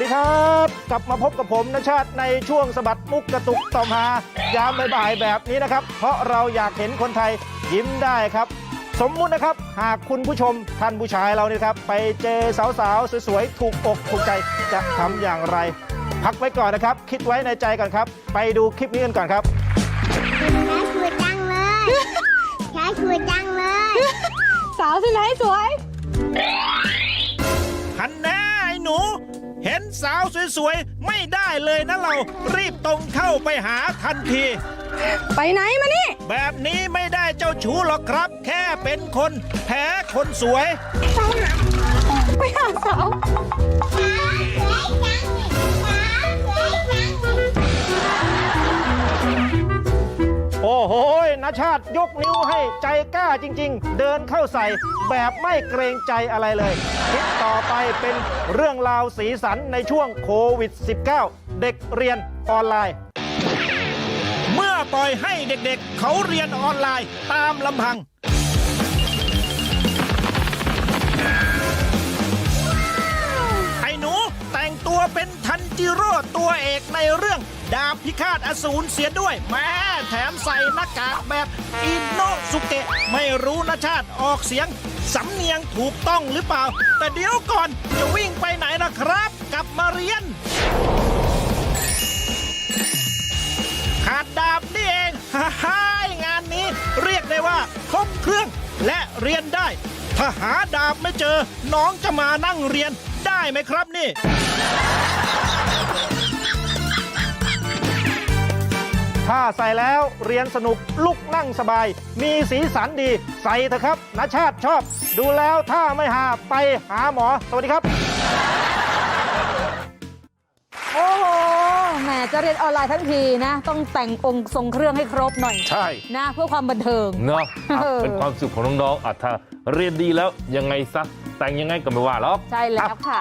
ดีครับ กลับมาพบกับผมนชาติในช่วงสะบัดมุกกระตุกต่อมหายามบ่ายๆแบบนี้นะครับ เพราะเราอยากเห็นคนไทยยิ้มได้ครับ สมมุตินะครับ หากคุณผู้ชมท่านผู้ชายเราเนี่ยครับ ไปเจอสาวๆสวยๆถูกอกถูกใจจะทำอย่างไร พักไว้ก่อนนะครับ คิดไว้ในใจก่อนครับ ไปดูคลิปนี้กันก่อนครับช้าชูจังเลยช้าชูจังเลย สาวที่ไหนสวยหันแน่ไอ้หนู เห็นสาวสวยๆ ไม่ได้เลยนะเรา รีบตรงเข้าไปหาทันที ไปไหนมานี่ แบบนี้ไม่ได้เจ้าชู้หรอกครับ แค่เป็นคน แพ้คนสวย ไปหาสา ชาติยกนิ้วให้ใจกล้าจริง ๆ เดินเข้าใส่แบบไม่เกรงใจอะไรเลย คลิปต่อไปเป็นเรื่องราวสีสันในช่วงโควิด -19 เด็กเรียนออนไลน์ เมื่อปล่อยให้เด็กๆ เขาเรียนออนไลน์ตามลำพัง ไอ้หนูแต่งตัวเป็นทันจิโร่ตัวเอกในเรื่อง ดาบพิฆาตอสูรเสียด้วยแม่แถมใส่หน้ากากแบบอินโนสุเกะไม่รู้นะชาติออกเสียง สำเนียงถูกต้องหรือเปล่า แต่เดี๋ยวก่อนจะวิ่งไปไหนนะครับ กลับมาเรียน ขาดดาบนี่เองฮ่าฮ่างานนี้เรียกได้ว่าครบเครื่องและเรียนได้ ถ้าหาดาบไม่เจอ น้องจะมานั่งเรียนได้ไหมครับนี่ ถ้าใส่แล้วเรียนสนุกลุกนั่งสบาย มีสีสันดีใส่เถอะครับนาชาติชอบ ดูแล้วถ้าไม่หาไปหาหมอ สวัสดีครับ โอ้โหแหมจะเรียนออนไลน์ทั้งทีนะ ต้องแต่งองค์ทรงเครื่องให้ครบหน่อยใช่ นะ เพื่อความบันเทิง เนาะอะเออ เป็นความสุขของน้องๆอะถ้าเรียนดีแล้วยังไงซะ แต่งยังไงก็ไม่ว่าหรอก ใช่แล้วค่ะ